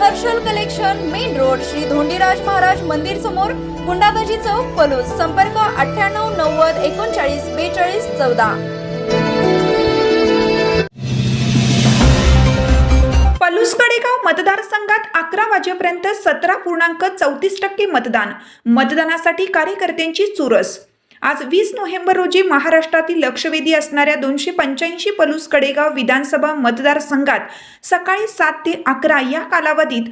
Harshal collection main road Shri Dhondiraj Maharaj मंदिर समोर गुंडाबाजी चौक पलूस. संपर्क अठ्ठ्याण्णव नव्वद एकोणचाळीस बेचाळीस चौदा. पलूस कडेगाव मतदारसंघात अकरा वाजेपर्यंत सतरा पूर्णांक चौतीस टक्के मतदान. मतदानासाठी कार्यकर्त्यांची चुरस. आज वीस नोव्हेंबर रोजी महाराष्ट्रातील लक्षवेधी असणाऱ्या दोनशे पंच्याऐंशी पलूस कडेगाव विधानसभा मतदारसंघात सकाळी सात ते अकरा या कालावधीत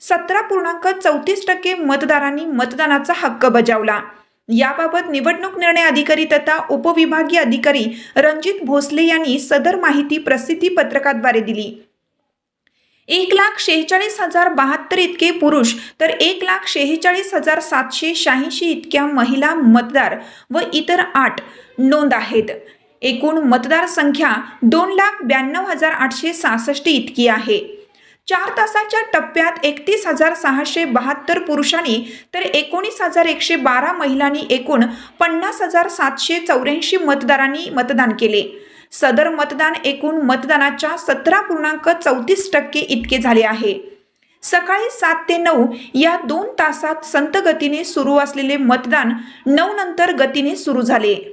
सतरा पूर्णांक चौतीस टक्के मतदारांनी मतदानाचा हक्क बजावला. याबाबत निवडणूक निर्णय अधिकारी तथा उपविभागीय अधिकारी रणजित भोसले यांनी सदर माहिती प्रसिद्धी पत्रकाद्वारे दिली. एक लाख शेहेचाळीस हजार बहात्तर इतके पुरुष तर एक लाख शेहेचाळीस हजार सातशे शहाऐंशी इतक्या महिला मतदार व इतर आठ नोंद आहेत. एकूण मतदार संख्या दोन लाख ब्याण्णव हजार आठशे सहासष्ट इतकी आहे. चार तासाच्या टप्प्यात एकतीस हजार सहाशे बहात्तर पुरुषांनी तर एकोणीस हजार एकशे बारा महिलांनी एकूण पन्नास हजार सातशे चौऱ्याऐंशी मतदारांनी मतदान केले. सदर मतदान एकूण मतदानाच्या सतरा पूर्णांक चौतीस टक्के इतके झाले आहे. सकाळी सात ते नऊ या दोन तासात संत गतीने सुरू असलेले मतदान नऊ नंतर गतीने सुरू झाले.